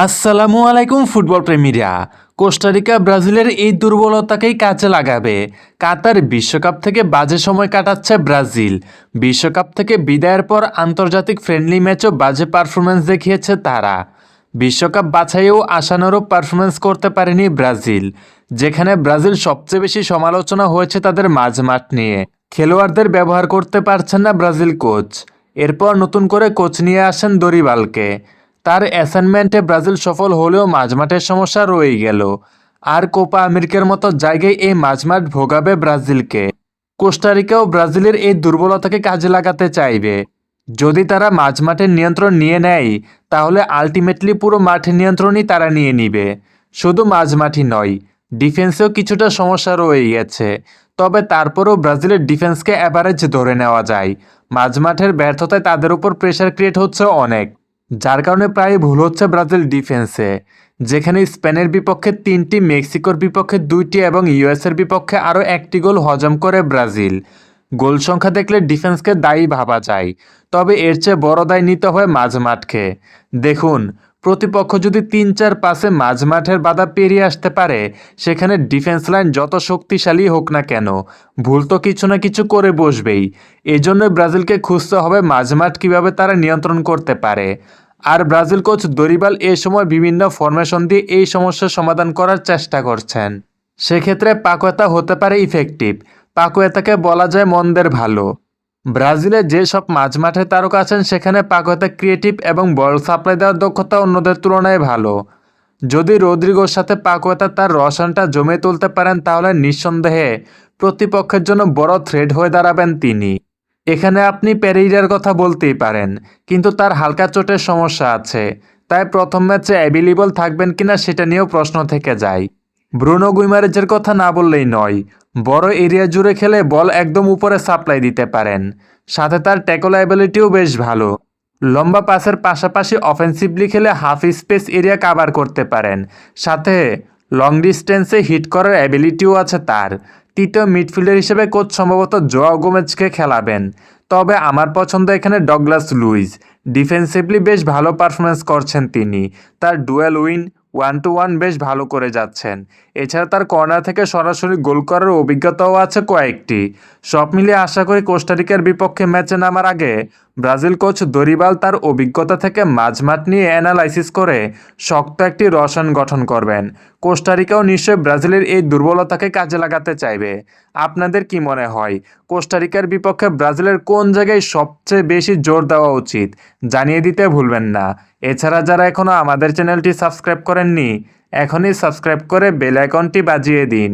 আসসালামু আলাইকুম football প্রেমীরা। Costa Rica ব্রাজিলের এই দুর্বলতাকেই কাজে লাগাবে। কাতার বিশ্বকাপ থেকে বাজে সময় কাটাচ্ছে ব্রাজিল। বিশ্বকাপ থেকে বিদায়ের পর আন্তর্জাতিক ফ্রেন্ডলি ম্যাচও বাজে পারফরমেন্স দেখিয়েছে তারা। বিশ্বকাপ বাছাইয়েও আশানুরূপ পারফরমেন্স করতে পারেনি ব্রাজিল, যেখানে ব্রাজিল সবচেয়ে বেশি সমালোচনা হয়েছে তাদের মাঝমাঠ নিয়ে। খেলোয়াড়দের ব্যবহার করতে পারছেন না ব্রাজিল কোচ এরপর নতুন করে কোচ নিয়ে আসেন দরিবালকে। তার অ্যাসাইনমেন্টে ব্রাজিল সফল হলেও মাঝমাঠের সমস্যা রয়ে গেল। আর কোপা আমেরিকার মতো জায়গায় এই মাঝমাঠ ভোগাবে ব্রাজিলকে। কোস্টারিকাও ব্রাজিলের এই দুর্বলতাকে কাজে লাগাতে চাইবে। যদি তারা মাঝমাঠের নিয়ন্ত্রণ নিয়ে নেয়, তাহলে আলটিমেটলি পুরো মাঠের নিয়ন্ত্রণই তারা নিয়ে নিবে। শুধু মাঝমাঠই নয় ডিফেন্সেও কিছুটা সমস্যা রয়ে গেছে। তবে তারপরেও ব্রাজিলের ডিফেন্সকে অ্যাভারেজ ধরে নেওয়া যায়। মাঝমাঠের ব্যর্থতায় তাদের উপর প্রেশার ক্রিয়েট হচ্ছে অনেক। যার কারণে প্রায় ভুল হচ্ছে ব্রাজিল ডিফেন্সে, যেখানে স্পেনের বিপক্ষে তিনটি, মেক্সিকোর বিপক্ষে দুইটি এবং ইউএসের বিপক্ষে আরও একটি গোল হজম করে ব্রাজিল। গোল সংখ্যা দেখলে ডিফেন্সকে দায়ী ভাবা যায়, তবে এর চেয়ে বড় দায় নিতে হয় মাঝমাঠকে দেখুন, প্রতিপক্ষ যদি তিন চার পাশে মাঝমাঠের বাধা পেরিয়ে আসতে পারে, সেখানে ডিফেন্স লাইন যত শক্তিশালী হোক না কেন, ভুল তো কিছু না কিছু করে বসবেই। এজন্য ব্রাজিলকে খুঁজতে হবে মাঝমাঠ কীভাবে তারা নিয়ন্ত্রণ করতে পারে। আর ব্রাজিল কোচ দরিবাল এ সময় বিভিন্ন ফরমেশন দিয়ে এই সমস্যার সমাধান করার চেষ্টা করছেন। সেক্ষেত্রে পাকোয়েতা হতে পারে ইফেক্টিভ পাকোয়েতাকে বলা যায় মন্দের ভালো। ব্রাজিলে যে সব মাঝমাঠে তারকা আছেন, সেখানে পাকোয়েতা ক্রিয়েটিভ এবং বল সাপ্লাই দেওয়ার দক্ষতা অন্যদের তুলনায় ভালো। যদি রদ্রিগোর সাথে পাকোয়েতা তার রসানটা জমে তুলতে পারেন, তাহলে নিঃসন্দেহে প্রতিপক্ষের জন্য বড় থ্রেড হয়ে দাঁড়াবেন তিনি। এখানে আপনি পেরেইরার কথা বলতেই পারেন, কিন্তু তার হালকা চোটের সমস্যা আছে, তাই প্রথম ম্যাচে অ্যাভেলেবল থাকবেন কিনা সেটা নিয়েও প্রশ্ন থেকে যায়। ব্রুনো গুইমারেজের কথা না বললেই নয়, বড় এরিয়া জুড়ে খেলে বল একদম উপরে সাপ্লাই দিতে পারেন, সাথে তার ট্যাকল অ্যাবিলিটিও বেশ ভালো। লম্বা পাসের পাশাপাশি অফেন্সিভলি খেলে হাফ স্পেস এরিয়া কাভার করতে পারেন, সাথে লং ডিস্টেন্সে হিট করার অ্যাবিলিটিও আছে তার তৃতীয় মিডফিল্ডার হিসেবে কোচ সম্ভবত জোয়া গোমেজকে খেলাবেন। তবে আমার পছন্দ এখানে ডগলাস লুইস ডিফেন্সিভলি বেশ ভালো পারফরমেন্স করছেন তিনি। তার duel win one two one বেশ ভালো করে যাচ্ছেন। এছাড়া তার কর্নার থেকে সরাসরি গোল করার অভিজ্ঞতাও আছে কয়েকটি। সব মিলিয়ে আশা করি কোস্টারিকার বিপক্ষে ম্যাচে নামার আগে ব্রাজিল কোচ দরিবাল তার অভিজ্ঞতা থেকে মাঝমাঠ নিয়ে অ্যানালাইসিস করে শক্ত একটি রসায়ন গঠন করবেন। কোস্টারিকাও নিশ্চয়ই ব্রাজিলের এই দুর্বলতাকে কাজে লাগাতে চাইবে। আপনাদের কি মনে হয় কোস্টারিকার বিপক্ষে ব্রাজিলের কোন জায়গায় সবচেয়ে বেশি জোর দেওয়া উচিত? জানিয়ে দিতে ভুলবেন না। এছাড়া যারা এখনও আমাদের চ্যানেলটি সাবস্ক্রাইব করেননি এখনই সাবস্ক্রাইব করে বেল আইকনটি বাজিয়ে দিন।